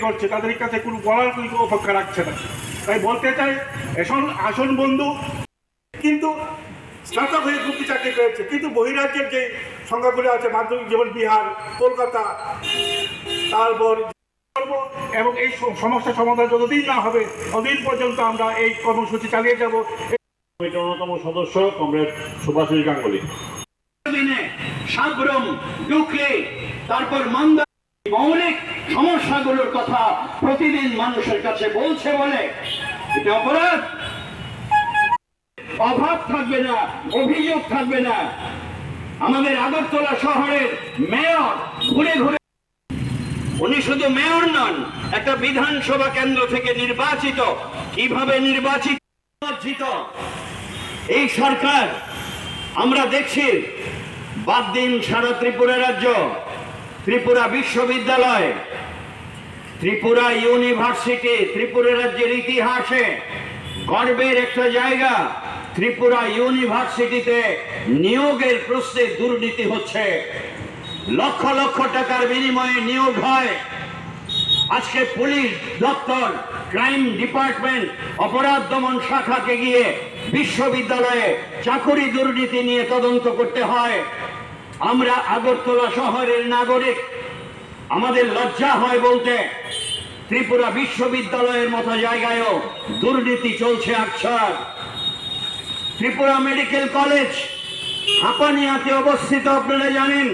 করছে তাদের কাছে কোনো বলার কোনো অপেক্ষা রাখছে না। তাই বলতে চাই এখন আসন বন্ধু কিন্তু স্নাতক হয়ে গ্রুপটি চাকরি করেছে কিন্তু বহিরাজ্যের যে সংখ্যাগুলো আছে মাধ্যমিক যেমন বিহার কলকাতা তারপর এবং এই স- সমস্যার সমাধান যতদিন না হবে ততদিন পর্যন্ত আমরা এই কর্মসূচি চালিয়ে যাব। কমিটির অন্যতম সদস্য কমরেড সুভাষ গাঙ্গুলি। দিনে সাবরম ডুকলে তারপর মান্দা মৌলিক সমস্যাগুলোর কথা প্রতিদিন মানুষের কাছে বলছে বলে। এটা অপরাধ। অভাব থাকবে না, অভিযোগ থাকবে না। আমাদের আগরতলা শহরের মেয়র ঘুরে ঘুরে উনি শুধু মেয়র নন, একটা বিধানসভা কেন্দ্র থেকে নির্বাচিত। কীভাবে নির্বাচিত। এই সরকার, আমরা দেখছি, বাদ দিন সারা ত্রিপুরা রাজ্য। ত্রিপুরা বিশ্ববিদ্যালয়, ত্রিপুরা ইউনিভার্সিটি, ত্রিপুরা রাজ্যের ইতিহাসে গর্বের একটা জায়গা, ত্রিপুরা ইউনিভার্সিটিতে নিয়োগের প্রশ্নে দুর্নীতি হচ্ছে। লক্ষ লক্ষ টাকার বিনিময়ে নিয়োগ হয়। আজকে পুলিশ, দপ্তর, ক্রাইম ডিপার্টমেন্ট, অপরাধ দমন শাখাকে গিয়ে বিশ্ববিদ্যালয়ে চাকুরি দুর্নীতি নিয়ে তদন্ত করতে হয়। আমরা আগরতলা শহরের নাগরিক। আমাদের লজ্জা হয় বলতে, ত্রিপুরা বিশ্ববিদ্যালয়ের মতো জায়গায়ও দুর্নীতি চলছে আকসার। ত্রিপুরা মেডিকেল কলেজ হাপানিয়াতে অবস্থিত, আপনারা জানেন?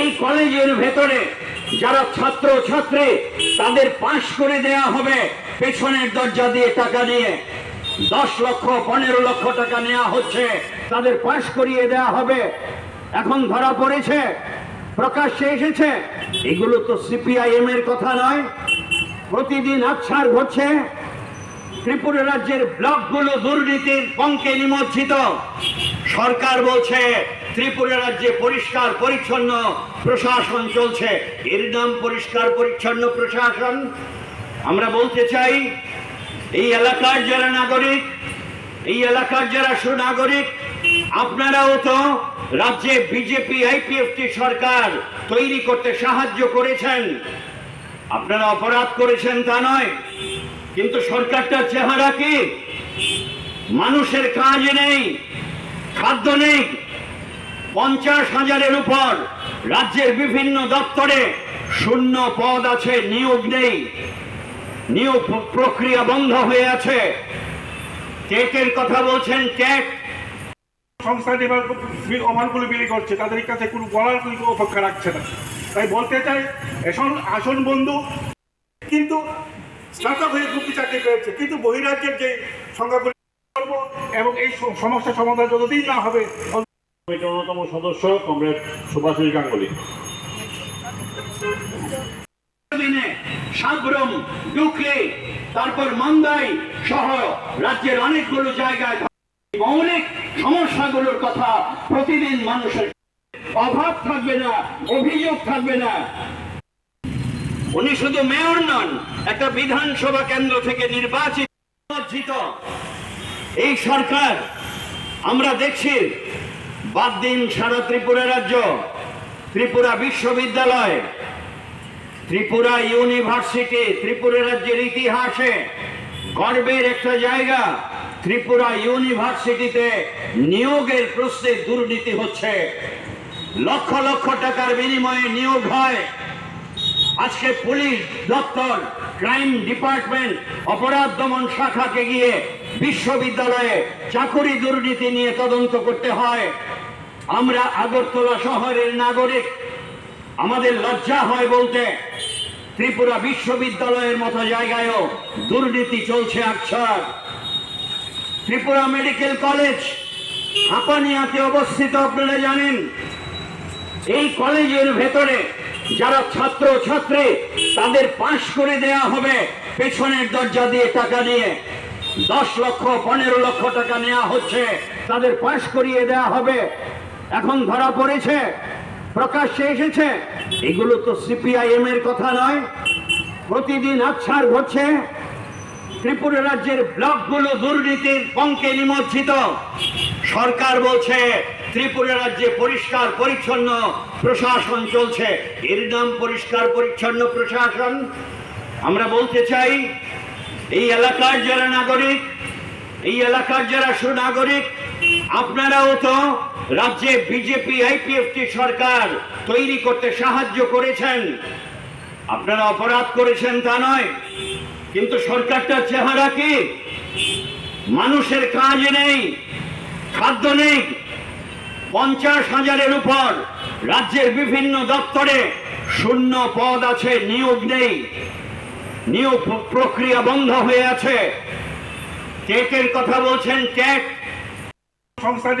এই কলেজের ভেতরে যারা ছাত্র, ছাত্রী, তাদের পাশ করে দেয়া হবে পেছনের দরজা দিয়ে টাকা নিয়ে দশ লক্ষ, পনেরো লক্ষ টাকা নেওয়া হচ্ছে, তাদের পাশ করিয়ে দেয়া হবে। এখন ধরা পড়েছে, প্রকাশ্যে এসেছে। এগুলো তো সিপিআইএম এর কথা নয়। প্রতিদিন আচ্ছার ঘটছে। ত্রিপুরা রাজ্যের ব্লকগুলো দুর্নীতির পঙ্কে নিমজ্জিত। সরকার বলছে, ত্রিপুরা রাজ্যে পরিষ্কার পরিচ্ছন্ন প্রশাসন চলছে। এর নাম পরিষ্কার পরিচ্ছন্ন প্রশাসন? আমরা বলতে চাই, এই এলাকার যারা নাগরিক, এই এলাকার যারা সুনাগরিক আপনারাও তো রাজ্যে বিজেপি আইপিএফটি সরকার তৈরি করতে সাহায্য করেছেন। আপনারা অপরাধ করেছেন তা নয়, কিন্তু সরকারটার চেহারা কি? মানুষের কাজ নেই, খাদ্য নেই। পঞ্চাশ হাজারের উপর রাজ্যের বিভিন্ন দপ্তরে শূন্য পদ আছে, নিয়োগ নেই। নিয়োগ প্রক্রিয়া বন্ধ হয়ে আছে। টেটের কথা বলছেন টেট। সংস্থা যে অমানগুলো বিলি করছে। তাদের কাছে কোনো বলার কোনো অপেক্ষা রাখছে না। তাই বলতে চাই এখন আসন বন্ধু কিন্তু স্নাতক হয়ে চাকরি করেছে কিন্তু বহিরাজ্যের যে সংখ্যাগুলো এবং এই স- সমস্যার সমাধান যতদিন না হবে অন্যতম সদস্য কমরেড গাঙ্গুলি। ডুকলে তারপর মান্দাই সহ রাজ্যের অনেকগুলো জায়গায় মৌলিক সমস্যাগুলোর কথা প্রতিদিন মানুষের অভাব থাকবে না, অভিযোগ থাকবে না উনি শুধু মেয়র নন, একটা বিধানসভা কেন্দ্র থেকে নির্বাচিত। এই সরকার আমরা দেখছি, বাদ দিন সারা ত্রিপুরা রাজ্য, ত্রিপুরা বিশ্ববিদ্যালয়, ত্রিপুরা ইউনিভার্সিটি, ত্রিপুরা রাজ্যের ইতিহাসে গর্বের একটা জায়গা ত্রিপুরা ইউনিভার্সিটিতে নিয়োগের প্রশ্নে দুর্নীতি হচ্ছে। লক্ষ লক্ষ টাকার বিনিময়ে নিয়োগ হয়। আজকে পুলিশ, দপ্তর, ক্রাইম ডিপার্টমেন্ট, অপরাধ দমন শাখাকে গিয়ে বিশ্ববিদ্যালয়ে চাকরি দুর্নীতি নিয়ে তদন্ত করতে হয়। আমরা আগরতলা শহরের নাগরিক। আমাদের লজ্জা হয় বলতে, ত্রিপুরা বিশ্ববিদ্যালয়ের মতো জায়গায়ও দুর্নীতি চলছে আকসার ত্রিপুরা মেডিকেল কলেজ, হাপানিয়াতে অবস্থিত আপনারা জানেন, এই কলেজের ভেতরে যারা ছাত্র ছাত্রী, তাদের পাশ করে দেয়া হবে, পেছনের দরজা দিয়ে টাকা নিয়ে দশ লক্ষ, পনেরো লক্ষ টাকা নেওয়া হচ্ছে, তাদের পাশ করিয়ে দেয়া হবে। এখন ধরা পড়েছে, প্রকাশ্যে এসেছে, এগুলো তো সিপিআইএম এর কথা নয়। প্রতিদিন আচ্ছার ঘটছে ত্রিপুরা রাজ্যের ব্লকগুলো দুর্নীতির পঙ্কে নিমজ্জিত। সরকার বলছে, ত্রিপুরা রাজ্যে পরিষ্কার পরিচ্ছন্ন প্রশাসন চলছে। এর নাম পরিষ্কার পরিচ্ছন্ন প্রশাসন। আমরা বলতে চাই, এই এলাকার যারা নাগরিক, এই এলাকার যারা সুনাগরিক, আপনারাও তো রাজ্যে বিজেপি, আইপিএফটি সরকার তৈরি করতে সাহায্য করেছেন। আপনারা অপরাধ করেছেন তা নয়। কিন্তু সরকারটার চেহারা কি? মানুষের কাজ নেই, খাদ্য নেই। পঞ্চাশ হাজারের উপর রাজ্যের বিভিন্ন দপ্তরে শূন্য পদ আছে, নিয়োগ নেই। নিয়োগ প্রক্রিয়া বন্ধ হয়ে আছে। টেটের কথা বলছেন টেট। সংস্থা